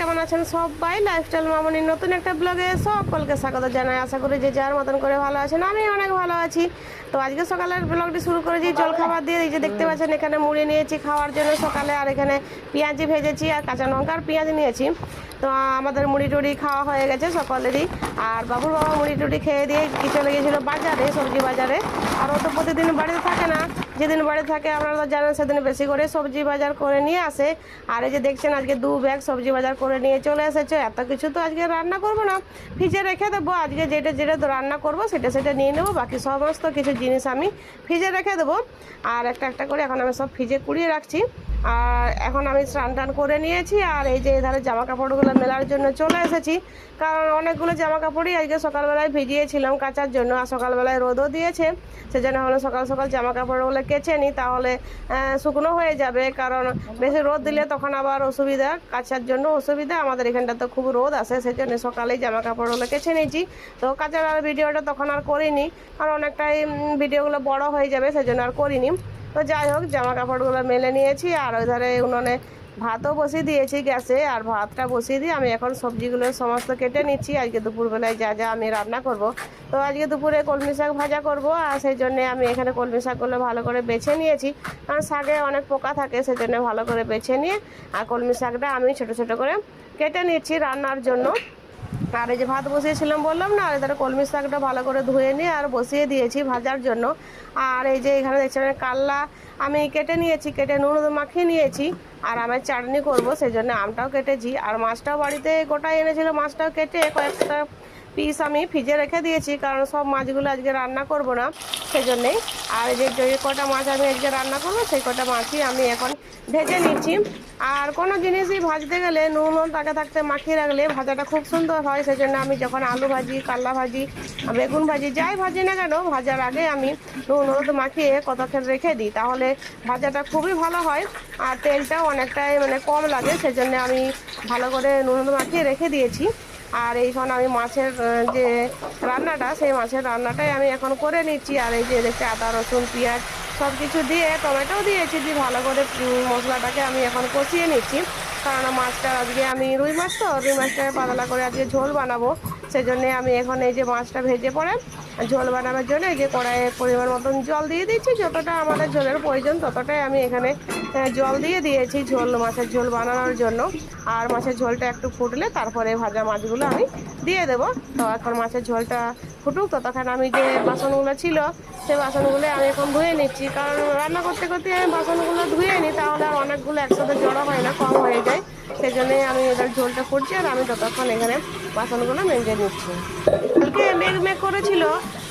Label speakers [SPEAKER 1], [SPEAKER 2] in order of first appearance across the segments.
[SPEAKER 1] কেমন আছেন সবাই? লাইফস্টাইল মামনির নতুন একটা ব্লগে সকলকে স্বাগত জানাই। আশা করি যে যার মতন করে ভালো আছেন, আমি অনেক ভালো আছি। তো আজকে সকালের ব্লগটি শুরু করেছি জল খাবার দিয়ে। এই যে দেখতে পাচ্ছেন, এখানে মুড়ি নিয়েছি খাওয়ার জন্য সকালে, আর এখানে পেঁয়াজি ভেজেছি আর কাঁচা লঙ্কা আর পেঁয়াজ নিয়েছি। তো আমাদের মুড়ি টুড়ি খাওয়া হয়ে গেছে সকলেরই। আর বাবুর বাবা মুড়ি টুড়ি খেয়ে দিয়ে চলে গিয়েছিল বাজারে, সবজি বাজারে। আর তো প্রতিদিন বাড়িতে থাকে না। যেদিন বাড়ি থাকে, আপনারা তো জানেন, সেদিন বেশি করে সবজি বাজার করে নিয়ে আসে। আর এই যে দেখছেন, আজকে দু ব্যাগ সবজি বাজার করে নিয়ে চলে এসেছে। এত কিছু তো আজকে রান্না করব না। ফ্রিজে রেখে দেবো। আজকে যেটা যেটা রান্না করব, সেটা সেটা নিয়ে নেব। বাকি সমস্ত কিছু জিনিস আমি ফ্রিজে রেখে দেবো। আর একটা একটা করে এখন আমি সব ফ্রিজে কুড়িয়ে রাখছি। আর এখন আমি স্নান টান করে নিয়েছি আর এই যে এধারে জামা কাপড়গুলো মেলার জন্য চলে এসেছি। কারণ অনেকগুলো জামা কাপড়ই আজকে সকালবেলায় ভিজিয়েছিলাম কাচার জন্য আর সকালবেলায় রোদও দিয়েছে। সেজন্য হলো সকাল সকাল জামা কাপড়গুলো কেচে নিই, তাহলে শুকনো হয়ে যাবে। কারণ বেশি রোদ দিলে তখন আবার অসুবিধা, কাচার জন্য অসুবিধা। আমাদের এখানটা তো খুব রোদ আসে সেই জন্য সকালেই জামা কাপড়গুলো কেচে নিয়েছি। তো কাচার আর ভিডিওটা তখন আর করিনি, কারণ অনেকটাই ভিডিওগুলো বড় হয়ে যাবে সেই জন্য আর করিনি। তো যাই হোক জামা কাপড়গুলো মেলে নিয়েছি, আর ওই ধারে উনুনে ভাতও বসিয়ে দিয়েছি গ্যাসে, আর ভাতটা বসিয়ে দিয়ে আমি এখন সবজিগুলো সমস্ত কেটে নিচ্ছি। আজকে দুপুরবেলায় যা যা আমি রান্না করব। তো আজকে দুপুরে কলমি শাক ভাজা করব, আর সেই জন্যে আমি এখানে কলমি শাকগুলো ভালো করে বেছে নিয়েছি। কারণ শাকে অনেক পোকা থাকে, সেই জন্য ভালো করে বেছে নিয়ে, আর কলমি শাকটা আমি ছোট ছোট করে কেটে নিচ্ছি রান্নার জন্য। আর এই যে ভাত বসিয়েছিলাম, বললাম না, আর এদের কলমি শাকটা ভালো করে ধুয়ে নিয়ে আর বসিয়ে দিয়েছি ভাজার জন্য। আর এই যে এখানে দেখছেন কাল্লা, আমি কেটে নিয়েছি, কেটে নুন মাখিয়ে নিয়েছি, আর আমার চাটনি করব, সেই জন্য আমটাও কেটেছি। আর মাছটাও বাড়িতে গোটাই এনেছিল, মাছটাও কেটে কয়েকটা পিস আমি ফ্রিজে রেখে দিয়েছি, কারণ সব মাছগুলো আজকে রান্না করব না সেই জন্যেই আর যে যে কটা মাছ আমি আজকে রান্না করব, সেই কটা মাছই আমি এখন ভেজে নিচ্ছি। আর কোনো জিনিসই ভাজতে গেলে, নুন নুন তাকে থাকতে মাখিয়ে রাখলে ভাজাটা খুব সুন্দর হয় সেই জন্য আমি যখন আলু ভাজি, কাল্লা ভাজি, বেগুন ভাজি, যাই ভাজি না কেন, ভাজার আগে আমি নুন হলুদ মাখিয়ে কতক্ষণ রেখে দিই, তাহলে ভাজাটা খুবই ভালো হয়। আর তেলটাও অনেকটাই মানে কম লাগে, সেজন্য আমি ভালো করে নুন হলুদ মাখিয়ে রেখে দিয়েছি। আর এইখন আমি মাছের যে রান্নাটা, সেই মাছের রান্নাটাই আমি এখন করে নিচ্ছি। আর এই যে দেখছি আদা, রসুন, পেঁয়াজ সব কিছু দিয়ে টমেটোও দিয়েছি, দিয়ে ভালো করে মশলাটাকে আমি এখন কষিয়ে নিচ্ছি। কারণ মাছটা আজকে আমি রুই মাছ তো, রুই মাছটাকে পাতলা করে আজকে ঝোল বানাবো। সেজন্যে আমি এখন এই যে মাছটা ভেজে পড়ে ঝোল বানানোর জন্য এই যে কড়াইয়ে পরিমাণ মতন জল দিয়ে দিচ্ছি যতটা আমাদের ঝোলের প্রয়োজন ততটাই আমি এখানে জল দিয়ে দিয়েছি ঝোল, মাছের ঝোল বানানোর জন্য। আর মাছের ঝোলটা একটু ফুটলে তারপরে ভাজা মাছগুলো আমি দিয়ে দেবো। তো এখন মাছের ঝোলটা ফুটুক, ততক্ষণ আমি যে বাসনগুলো ছিল সেই বাসনগুলো আমি এখন ধুয়ে নিচ্ছি। কারণ রান্না করতে করতে আমি বাসনগুলো ধুয়ে নিই, তাহলে আর অনেকগুলো একসাথে জড়ো হয় না, কম হয়ে যায়। সেই জন্যই আমি এদের ঝোলটা ফুটছি আর আমি ততক্ষণ এখানে বাসনগুলো মেজে নিচ্ছি। কালকে মেঘ মেঘ করেছিল,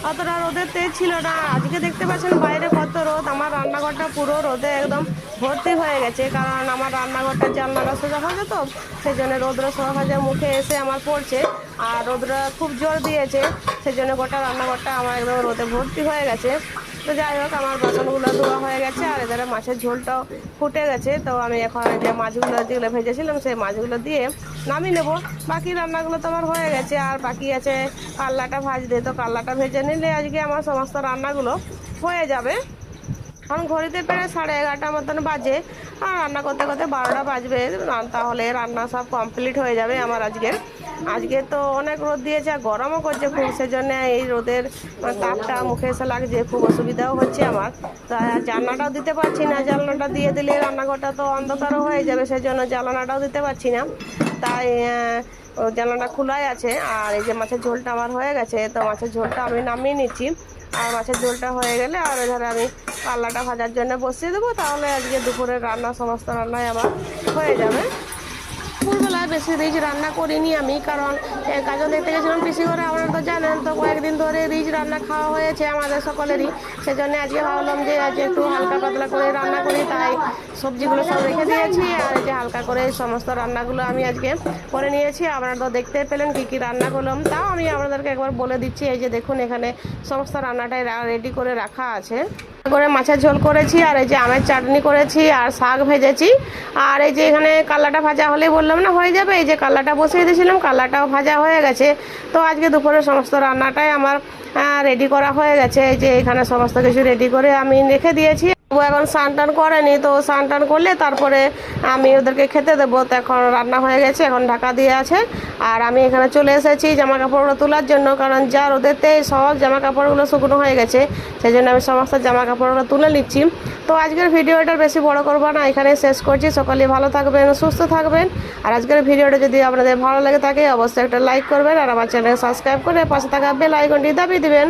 [SPEAKER 1] অতটা রোদের তেজ ছিল না। আজকে দেখতে পাচ্ছেন বাইরে কত রোদ, আমার রান্নাঘরটা পুরো রোদে একদম ভর্তি হয়ে গেছে। কারণ আমার রান্নাঘরটা জানলাটা সোজা হয়ে তো সেই জন্য রোদ্র সহজে মুখে এসে আমার পড়ছে। আর রোদ্র খুব জোর দিয়েছে সেই জন্য গোটা রান্নাঘরটা আমার একদম রোদে ভর্তি হয়ে গেছে। তো যাই হোক, আমার বাসনগুলো ধোয়া হয়ে গেছে, আর এদের মাছের ঝোলটাও ফুটে গেছে। তো আমি এখন যে মাছগুলো যেগুলো ভেজেছিলাম, সেই মাছগুলো দিয়ে নামিয়ে নেব। বাকি রান্নাগুলো তো আমার হয়ে গেছে, আর বাকি আছে কাল্লাটা ভাজতে। তো কাল্লাটা ভেজে নিলে আজকে আমার সমস্ত রান্নাগুলো হয়ে যাবে। এখন ঘড়িতে প্রায় সাড়ে এগারোটার মতন বাজে, আর রান্না করতে করতে বারোটা বাজবে। তাহলে রান্না সব কমপ্লিট হয়ে যাবে আমার আজকের। আজকে তো অনেক রোদ দিয়েছে, আর গরমও করছে খুব, সেজন্য এই রোদের তাপটা মুখে এসে লাগছে, খুব অসুবিধাও হচ্ছে আমার। তা জানলাটাও দিতে পারছি না, জানলাটা দিয়ে দিলে রান্নাঘরটা তো অন্ধকারও হয়ে যাবে, সেজন্য জানলাটাও দিতে পারছি না। তাই জানলাটা খোলাই আছে, আর এই যে মাছের ঝোলটা আমার হয়ে গেছে, তো মাছের ঝোলটা আমি নামিয়ে নিচ্ছি। আর মাছের ঝোলটা হয়ে গেলে আর এধারে আমি পাল্লাটা ভাজার জন্য বসিয়ে দেবো, তাহলে আজকে দুপুরের রান্না, সমস্ত রান্নাই আমার হয়ে যাবে। দুপুরবেলায় বেশি রিচ রান্না করিনি আমি কারণ এ, কাজল দেখতে গেছিলাম পিসি ঘরে আপনারা তো জানেন তো কয়েকদিন ধরে রিচ রান্না খাওয়া হয়েছে আমাদের সকলেরই। সেজন্য আজকে ভাবলাম যে আজকে একটু হালকা পাতলা করে রান্না করি তাই সবজিগুলো সব রেখে দিয়েছি আর যে হালকা করে সমস্ত রান্নাগুলো আমি আজকে করে নিয়েছি। আপনারা তো দেখতে পেলেন কী কী রান্না করলাম তাও আমি আপনাদেরকে একবার বলে দিচ্ছি এই যে দেখুন এখানে সমস্ত রান্নাটাই রেডি করে রাখা আছে। করে মাছের ঝোল করেছি, আর এই যে আমের চাটনি করেছি, আর শাক ভেজেছি। আর এই যে এখানে কাল্লাটা ভাজা হলেই বললাম না, হয়ে যাবে? এই যে কাল্লাটা বসিয়ে দিয়েছিলাম কাল্লাটাও ভাজা হয়ে গেছে। তো আজকে দুপুরের সমস্ত রান্নাটাই আমার রেডি করা হয়ে গেছে। এই যে এখানে সমস্ত কিছু রেডি করে আমি রেখে দিয়েছি। ও এখন স্নান টান করেনি, তো স্নান টান করলে তারপরে আমি ওদেরকে খেতে দেবো। তো এখন রান্না হয়ে গেছে, এখন ঢাকা দিয়ে আছে। আর আমি এখানে চলে এসেছি জামা কাপড়গুলো তোলার জন্য, কারণ যা রোদেতে সব জামা কাপড়গুলো শুকনো হয়ে গেছে, সেই জন্য আমি সমস্ত জামা কাপড়গুলো তুলে নিচ্ছি। তো আজকের ভিডিওটা বেশি বড় করব না এখানে শেষ করছি। সকালে ভালো থাকবেন, সুস্থ থাকবেন। আর আজকের ভিডিওটা যদি আপনাদের ভালো লাগে থাকে, অবশ্যই একটা লাইক করবেন, আর আমার চ্যানেল সাবস্ক্রাইব করে পাশে থাকা বেল আইকনটি দাবি দিবেন।